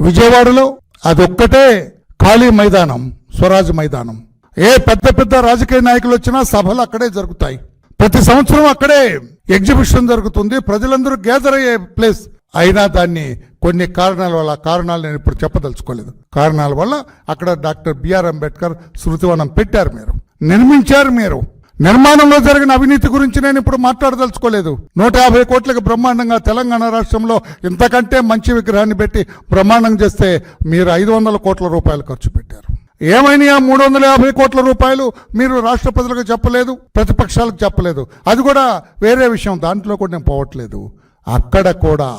విజయవాడలో అదొక్కటే ఖాళీ మైదానం స్వరాజ్ మైదానం. ఏ పెద్ద పెద్ద రాజకీయ నాయకులు వచ్చినా సభలు అక్కడే జరుగుతాయి. ప్రతి సంవత్సరం అక్కడే ఎగ్జిబిషన్ జరుగుతుంది. ప్రజలందరూ గ్యాదర్ అయ్యే ప్లేస్ అయినా దాన్ని కొన్ని కారణాల వల్ల కారణాలు నేను ఇప్పుడు చెప్పదలుచుకోలేదు. కారణాల వల్ల అక్కడ డాక్టర్ బిఆర్ అంబేద్కర్ శృతివనం పెట్టారు మీరు. నిర్మించారు మీరు. నిర్మాణంలో జరిగిన అవినీతి గురించి నేను ఇప్పుడు మాట్లాడదలుచుకోలేదు. నూట యాభై కోట్లకు బ్రహ్మాండంగా తెలంగాణ రాష్ట్రంలో ఇంతకంటే మంచి విగ్రహాన్ని పెట్టి బ్రహ్మాండం చేస్తే మీరు ఐదు వందల కోట్ల రూపాయలు ఖర్చు పెట్టారు. ఏమైనా మూడు వందల యాభై కోట్ల రూపాయలు మీరు రాష్ట్ర ప్రజలకు చెప్పలేదు? ప్రతిపక్షాలకు చెప్పలేదు. అది కూడా వేరే విషయం. దాంట్లో కూడా నేను పోవట్లేదు. అక్కడ కూడా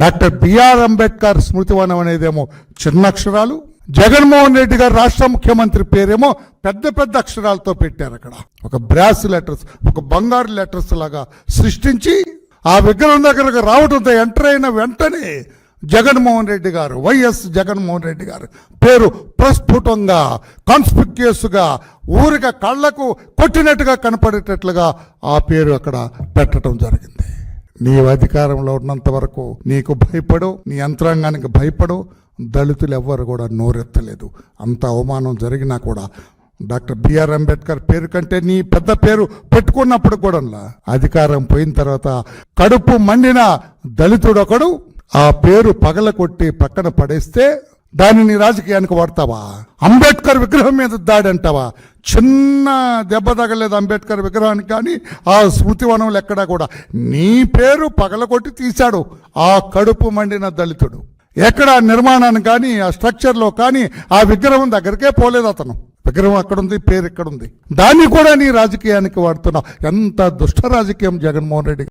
డాక్టర్ బిఆర్ అంబేద్కర్ స్మృతివనం అనేదేమో చిన్న అక్షరాలు జగన్మోహన్ రెడ్డి గారు రాష్ట్ర ముఖ్యమంత్రి పేరేమో పెద్ద పెద్ద అక్షరాలతో పెట్టారు అక్కడ. ఒక బ్రాస్ లెటర్స్ ఒక బంగారు లెటర్స్ లాగా సృష్టించి ఆ విగ్రహం దగ్గరకు రావడంతో ఎంటర్ అయిన వెంటనే జగన్మోహన్ రెడ్డి గారు వైఎస్ జగన్మోహన్ రెడ్డి గారు పేరు ప్రస్ఫుటంగా కాన్స్పిక్యూస్గా ఊరిక కళ్ళకు కొట్టినట్టుగా కనపడేటట్లుగా ఆ పేరు అక్కడ పెట్టడం జరిగింది. నీవు అధికారంలో ఉన్నంత వరకు నీకు భయపడు నీ యంత్రాంగానికి భయపడు దళితులు ఎవ్వరు కూడా నోరెత్తలేదు. అంత అవమానం జరిగినా కూడా డాక్టర్ బిఆర్ అంబేద్కర్ పేరు కంటే నీ పెద్ద పేరు పెట్టుకున్నప్పుడు కూడా అధికారం పోయిన తర్వాత కడుపు మండిన దళితుడొకడు ఆ పేరు పగల కొట్టి పక్కన పడేస్తే దానిని రాజకీయానికి వాడతావా? అంబేద్కర్ విగ్రహం మీద దాడి అంటావా? చిన్న దెబ్బ తగలేదు అంబేద్కర్ విగ్రహానికి కానీ ఆ స్మృతివనంలో ఎక్కడా కూడా. నీ పేరు పగలగొట్టి తీశాడు ఆ కడుపు మండిన దళితుడు. ఎక్కడ నిర్మాణాన్ని కానీ ఆ స్ట్రక్చర్లో కానీ ఆ విగ్రహం దగ్గరికే పోలేదు అతను. విగ్రహం అక్కడుంది పేరు ఇక్కడుంది. దాన్ని కూడా నీ రాజకీయానికి వాడుతున్నావు. ఎంత దుష్ట రాజకీయం జగన్మోహన్ రెడ్డి